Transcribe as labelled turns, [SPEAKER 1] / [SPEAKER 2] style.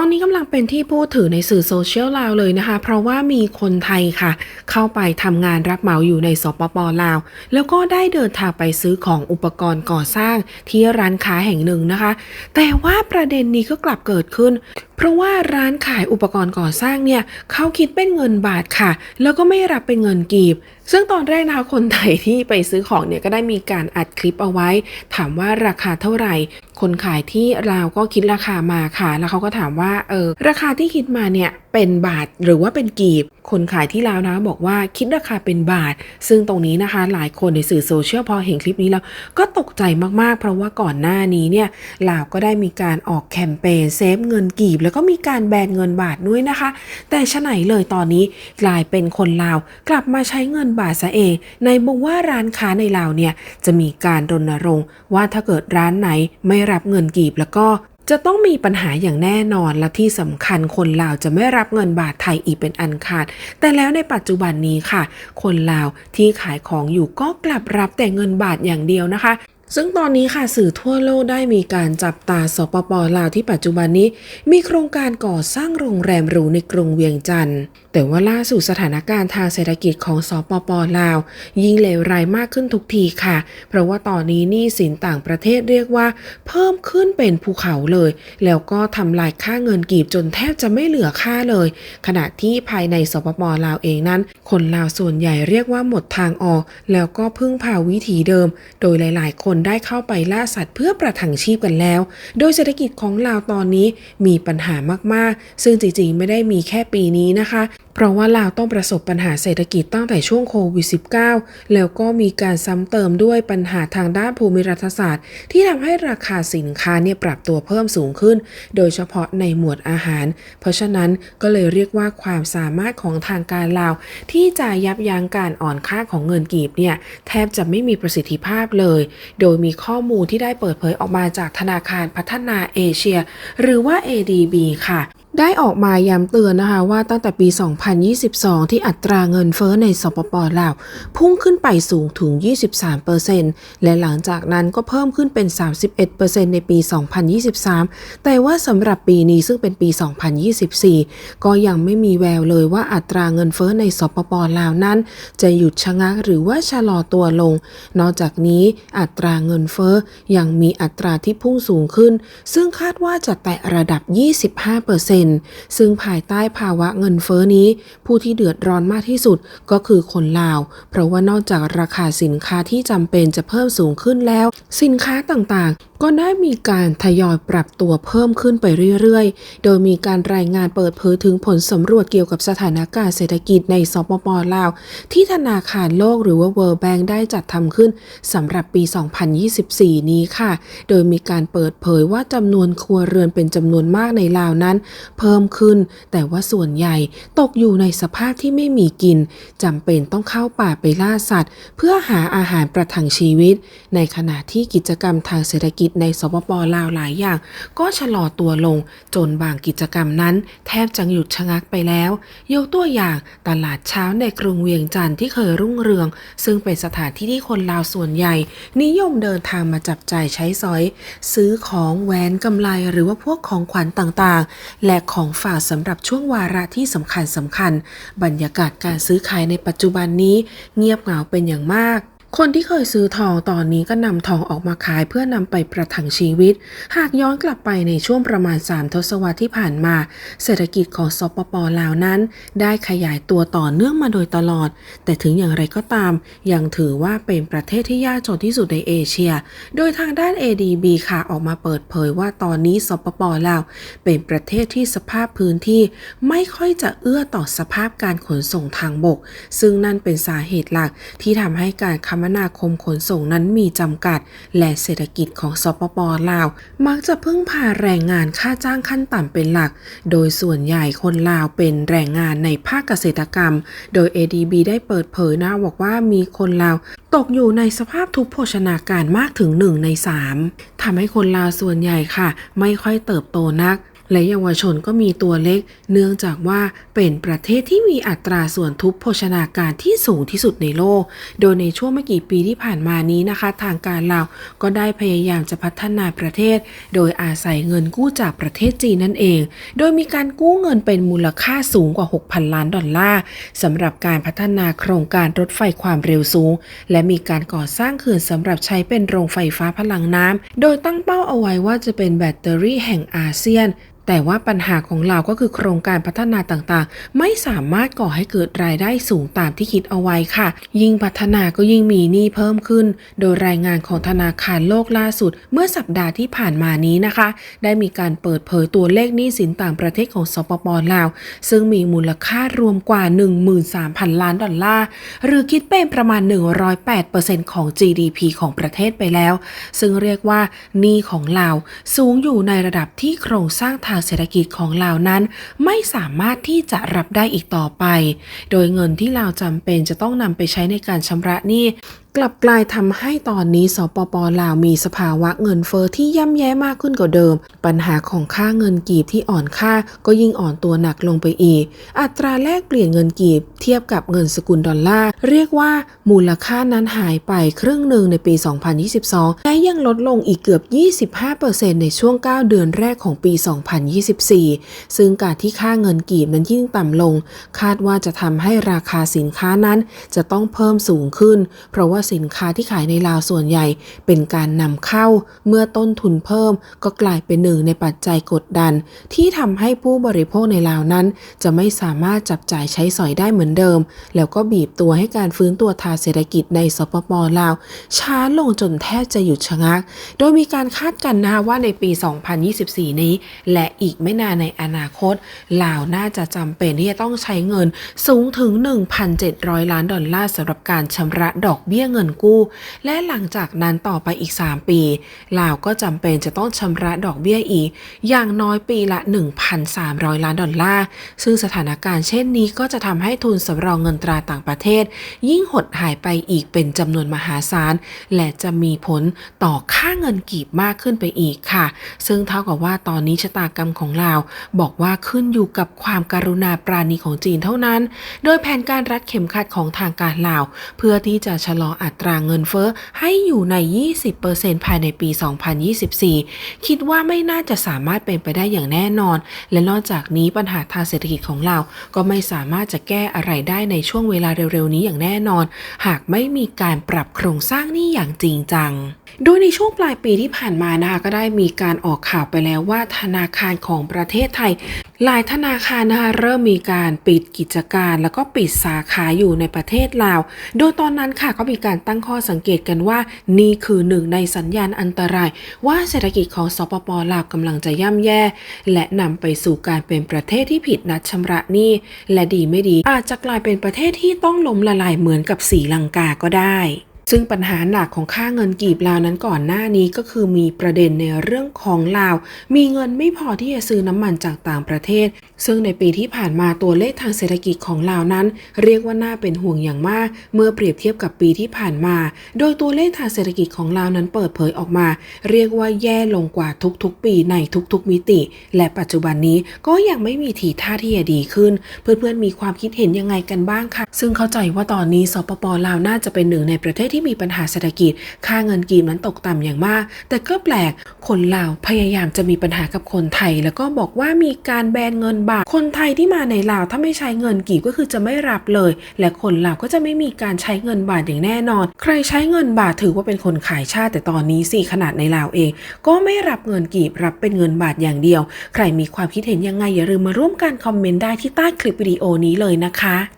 [SPEAKER 1] อนนี้กำลังเป็นที่พูดถึงในสื่อโซเชียลลาวเลยนะคะ เพราะว่ามีคนไทยค่ะ เข้าไปทำงานรับเหมาอยู่ในสปปลาว แล้วก็ได้เดินทางไปซื้อของอุปกรณ์ก่อสร้างที่ร้านค้าแห่งหนึ่งนะคะ แต่ว่าประเด็นนี้ก็กลับเกิดขึ้น เพราะว่าร้านขายอุปกรณ์ก่อสร้างเนี่ยเขาคิดเป็นเงินบาทค่ะ แล้วก็ไม่รับเป็นเงินกีบ ซึ่งตอนแรกนะคะคนไทยที่ไปซื้อของเนี่ยก็ได้มีการอัดคลิปเอาไว้ ถามว่าราคาเท่าไหร่ คนขายที่ลาวก็คิดราคามาค่ะ แล้วเขาก็ถามว่าเออราคาที่คิดมาเนี่ยเป็นบาทหรือว่าเป็นกีบ คนขายที่ลาวนะบอกว่าคิดราคาเป็นบาท ซึ่งตรงนี้นะคะหลายคนในสื่อโซเชียลพอเห็นคลิปนี้แล้ว ก็ตกใจมากๆ เพราะว่าก่อนหน้านี้เนี่ยลาวก็ได้มีการออกแคมเปญเซฟเงินกีบ แล้วก็มีการแบนเงินบาทด้วยนะคะ แต่ชะไหนเลยตอนนี้กลายเป็นคนลาวกลับมาใช้เงินบาทซะเองในบอกว่าร้านค้าในลาวเนี่ยจะมีการรณรงค์ว่าถ้าเกิดร้านไหนไม่รับเงินกีบแล้วก็จะต้องมีปัญหาอย่างแน่นอนและที่สำคัญคนลาวจะไม่รับเงินบาทไทยอีกเป็นอันขาด แต่แล้วในปัจจุบันนี้ค่ะ คนลาวที่ขายของอยู่ก็กลับรับแต่เงินบาทอย่างเดียวนะคะ ซึ่งตอนนี้ค่ะสื่อทั่วโลกได้มีการจับตาสปปลาวที่ปัจจุบันนี้ มีโครงการก่อสร้างโรงแรมหรูในกรุงเวียงจันทร์แต่ว่าล่าสุดสถานการณ์ทางเศรษฐกิจของสปปลาว ยิ่งเลวร้ายมากขึ้นทุกทีค่ะ เพราะว่าตอนนี้หนี้สินต่างประเทศเรียกว่า เพิ่มขึ้นเป็นภูเขาเลย แล้วก็ทำลายค่าเงินกีบจนแทบจะไม่เหลือค่าเลย ขณะที่ภายในสปปลาวเองนั้น คนลาวส่วนใหญ่เรียกว่าหมดทางออก แล้วก็พึ่งพาวิถีเดิม โดยหลาย ๆ คนได้เข้าไปล่าสัตว์เพื่อประทังชีพกันแล้ว โดยเศรษฐกิจของลาวตอนนี้มีปัญหามากๆ ซึ่งจริงๆ ไม่ได้มีแค่ปีนี้นะคะ เพราะว่าลาวต้องประสบปัญหาเศรษฐกิจตั้งแต่ช่วงโควิด -19 แล้วก็มีการซ้ำเติมด้วยปัญหาทางด้านภูมิรัฐศาสตร์ ที่ทำให้ราคาสินค้าเนี่ยปรับตัวเพิ่มสูงขึ้น โดยเฉพาะในหมวดอาหาร เพราะฉะนั้นก็เลยเรียกว่าความสามารถของทางการลาว ที่จะยับยั้งการอ่อนค่าของเงินกีบเนี่ยแทบจะไม่มีประสิทธิภาพเลย โดยมีข้อมูลที่ได้เปิดเผยออกมาจากธนาคารพัฒนาเอเชีย หรือว่า ADB ค่ะ ได้ออกมาย้ำเตือนนะคะว่าตั้งแต่ปี 2022 ที่อัตราเงินเฟ้อในสปปลาว พุ่งขึ้นไปสูงถึง 23%และหลังจากนั้นก็เพิ่มขึ้นเป็น 31%ในปี 2023 แต่ว่าสำหรับปีนี้ซึ่งเป็นปี 2024 ก็ยังไม่มีแววเลยว่าอัตราเงินเฟ้อในสปปลาวนั้น จะหยุดชะงักหรือว่าชะลอตัวลง นอกจากนี้อัตราเงินเฟ้อยังมีอัตราที่พุ่งสูงขึ้น ซึ่งคาดว่าจะแตะระดับ 25%ซึ่งภายใต้ภาวะเงินเฟ้อนี้ ผู้ที่เดือดร้อนมากที่สุดก็คือคนลาว เพราะว่านอกจากราคาสินค้าที่จำเป็นจะเพิ่มสูงขึ้นแล้ว สินค้าต่างๆ ก็ได้มีการทยอยปรับตัวเพิ่มขึ้นไปเรื่อยๆ โดยมีการรายงานเปิดเผยถึงผลสำรวจเกี่ยวกับสถานการณ์เศรษฐกิจในสปปลาว ที่ธนาคารโลกหรือว่า World Bank ได้จัดทำขึ้นสำหรับปี 2024 นี้ค่ะ โดยมีการเปิดเผยว่าจำนวนครัวเรือนเป็นจำนวนมากในลาวนั้น เพิ่มขึ้น แต่ว่าส่วนใหญ่ตกอยู่ในสภาพที่ไม่มีกินจำเป็นต้องเข้าป่าไปล่าสัตว์ เพื่อหาอาหารประทังชีวิต ในขณะที่กิจกรรมทางเศรษฐกิจในสปปลาวหลายอย่าง ก็ชะลอตัวลง จนบางกิจกรรมนั้น แทบจะหยุดชะงักไปแล้ว ยกตัวอย่างตลาดเช้าในกรุงเวียงจันทร์ที่เคยรุ่งเรือง ซึ่งเป็นสถานที่ที่คนลาวส่วนใหญ่ นิยมเดินทางมาจับจ่ายใช้สอย ซื้อของแหวนกำไลหรือว่าพวกของขวัญต่างๆ และของฝากสำหรับช่วงวาระที่สำคัญสำคัญ บรรยากาศการซื้อขายในปัจจุบันนี้ เงียบเหงาเป็นอย่างมาก คนที่เคยซื้อทองตอนนี้ก็นำทองออกมาขายเพื่อนำไปประทังชีวิต หากย้อนกลับไปในช่วงประมาณ 3 ทศวรรษที่ผ่านมา เศรษฐกิจของสปปลาวนั้น ได้ขยายตัวต่อเนื่องมาโดยตลอด แต่ถึงอย่างไรก็ตาม ยังถือว่าเป็นประเทศที่ยากจนที่สุดในเอเชีย โดยทางด้าน ADB ค่ะออกมาเปิดเผยว่าตอนนี้สปปลาวเป็นประเทศที่สภาพพื้นที่ไม่ค่อยจะเอื้อต่อสภาพการขนส่งทางบก ซึ่งนั่นเป็นสาเหตุหลักที่ทำให้การคมนาคมขนส่งนั้นมีจำกัด และเศรษฐกิจของสปปลาว มักจะพึ่งพาแรงงานค่าจ้างขั้นต่ำเป็นหลัก โดยส่วนใหญ่คนลาวเป็นแรงงานในภาคเกษตรกรรม โดย ADB ได้เปิดเผยนะบอกว่ามีคนลาวตกอยู่ในสภาพทุพโภชนาการมากถึง1ใน3ทำให้คนลาวส่วนใหญ่ค่ะ ไม่ค่อยเติบโตนัก และเยาวชนก็มีตัวเล็ก เนื่องจากว่าเป็นประเทศที่มีอัตราส่วนทุพโภชนาการที่สูงที่สุดในโลก โดยในช่วงไม่กี่ปีที่ผ่านมานี้นะคะ ทางการลาวก็ได้พยายามจะพัฒนาประเทศ โดยอาศัยเงินกู้จากประเทศจีนนั่นเอง โดยมีการกู้เงินเป็นมูลค่าสูงกว่า 6,000 ล้านดอลลาร์สำหรับการพัฒนาโครงการรถไฟความเร็วสูง และมีการก่อสร้างเขื่อนสำหรับใช้เป็นโรงไฟฟ้าพลังน้ำโดยตั้งเป้าเอาไว้ว่าจะเป็นแบตเตอรี่แห่งอาเซียน แต่ว่าปัญหาของเราก็คือโครงการพัฒนาต่างๆ ไม่สามารถก่อให้เกิดรายได้สูงตามที่คิดเอาไว้ค่ะ ยิ่งพัฒนาก็ยิ่งมีหนี้เพิ่มขึ้น โดยรายงานของธนาคารโลกล่าสุด เมื่อสัปดาห์ที่ผ่านมานี้นะคะ ได้มีการเปิดเผยตัวเลขหนี้สินต่างประเทศของสปปลาว ซึ่งมีมูลค่ารวมกว่า 13,000 ล้านดอลลาร์หรือคิดเป็นประมาณ 108%ของ GDP ของประเทศไปแล้ว ซึ่งเรียกว่าหนี้ของลาวสูงอยู่ในระดับที่โครงสร้างทางเศรษฐกิจของลาวนั้น ไม่สามารถที่จะรับได้อีกต่อไป โดยเงินที่ลาวจำเป็นจะต้องนำไปใช้ในการชำระหนี้กลับกลายทำให้ตอนนี้สปปลาวมีสภาวะเงินเฟอ้อที่ย่ำแย่มากขึ้นกว่าเดิม ปัญหาของค่าเงินกีบที่อ่อนค่าก็ยิ่งอ่อนตัวหนักลงไปอีก อัตราแลกเปลี่ยนเงินกีบเทียบกับเงินสกุลดอลลาร์เรียกว่ามูลค่านั้นหายไปครึ่งหนึ่งในปี 2022 และยังลดลงอีกเกือบ 25%ในช่วง 9 เดือนแรกของปี 2024 ซึ่งการที่ค่าเงินกีบนั้นยิ่งต่ำลง คาดว่าจะทำให้ราคาสินค้านั้นจะต้องเพิ่มสูงขึ้น เพราะว่าสินค้าที่ขายในลาวส่วนใหญ่ เป็นการนำเข้า เมื่อต้นทุนเพิ่ม ก็กลายเป็นหนึ่งในปัจจัยกดดัน ที่ทำให้ผู้บริโภคในลาวนั้น จะไม่สามารถจับจ่ายใช้สอยได้เหมือนเดิม แล้วก็บีบตัวให้การฟื้นตัวทางเศรษฐกิจในสปปลาว ช้าลงจนแทบจะหยุดชะงัก โดยมีการคาดกันนะว่าในปี 2024 นี้ และอีกไม่นานในอนาคตลาวน่าจะจำเป็นที่จะต้องใช้เงินสูงถึง 1,700 ล้านดอลลาร์สำหรับการชำระดอกเบี้ยเงินกู้ และหลังจากนั้นต่อไปอีก 3 ปี ลาวก็จำเป็นจะต้องชำระดอกเบี้ยอีก อย่างน้อยปีละ 1,300 ล้านดอลลาร์ ซึ่งสถานการณ์เช่นนี้ก็จะทำให้ทุนสำรองเงินตราต่างประเทศ ยิ่งหดหายไปอีกเป็นจำนวนมหาศาล และจะมีผลต่อค่าเงินกีบมากขึ้นไปอีกค่ะ ซึ่งเท่ากับว่าตอนนี้ชะตากรรมของลาวบอกว่าขึ้นอยู่กับความการุณาปราณีของจีนเท่านั้น โดยแผนการรัดเข็มขัดของทางการลาว เพื่อที่จะชะลออัตราเงินเฟ้อให้อยู่ใน 20%ภายในปี 2024 คิดว่าไม่น่าจะสามารถเป็นไปได้อย่างแน่นอน และนอกจากนี้ปัญหาทางเศรษฐกิจของเราก็ไม่สามารถจะแก้อะไรได้ในช่วงเวลาเร็วๆนี้อย่างแน่นอน หากไม่มีการปรับโครงสร้างหนี้อย่างจริงจังโดยในช่วงปลายปีที่ผ่านมานะคะก็ได้มีการออกข่าวไปแล้วว่าธนาคารของประเทศไทย หลายธนาคารนะคะเริ่มมีการปิดกิจการ แล้วก็ปิดสาขาอยู่ในประเทศลาว โดยตอนนั้นค่ะก็มีการตั้งข้อสังเกตกันว่า นี่คือหนึ่งในสัญญาณอันตราย ว่าเศรษฐกิจของสปปลาวกำลังจะย่ำแย่ และนำไปสู่การเป็นประเทศที่ผิดนัดชำระหนี้และดีไม่ดี อาจจะกลายเป็นประเทศที่ต้องล้มละลายเหมือนกับศรีลังกาก็ได้ ซึ่งปัญหาหลักของค่าเงินกีบลาวนั้นก่อนหน้านี้ก็คือมีประเด็นในเรื่องของลาว มีเงินไม่พอที่จะซื้อน้ำมันจากต่างประเทศ ซึ่งในปีที่ผ่านมาตัวเลขทางเศรษฐกิจของลาวนั้น เรียกว่าน่าเป็นห่วงอย่างมาก เมื่อเปรียบเทียบกับปีที่ผ่านมา โดยตัวเลขทางเศรษฐกิจของลาวนั้นเปิดเผยออกมา เรียกว่าแย่ลงกว่าทุกๆ ปีในทุกๆมิติ และปัจจุบันนี้ก็ยังไม่มีทีท่าที่จะดีขึ้น เพื่อนๆมีความคิดเห็นยังไงกันบ้างคะซึ่งเข้าใจว่าตอนนี้สปปลาวน่าจะเป็นหนึ่งในประเทศที่มีปัญหาเศรษฐกิจ ค่าเงินกีบนั้นตกต่ำอย่างมาก แต่ก็แปลกคนลาวพยายามจะมีปัญหากับคนไทย แล้วก็บอกว่ามีการแบนเงินบาทคนไทยที่มาในลาวถ้าไม่ใช้เงินกีบก็คือจะไม่รับเลย และคนลาวก็จะไม่มีการใช้เงินบาทอย่างแน่นอน ใครใช้เงินบาทถือว่าเป็นคนขายชาติแต่ตอนนี้สิขนาดในลาวเอง ก็ไม่รับเงินกีบรับเป็นเงินบาทอย่างเดียว ใครมีความคิดเห็นยังไงอย่าลืมมาร่วมกันคอมเมนต์ได้ที่ใต้คลิปวิดีโอนี้เลยนะคะ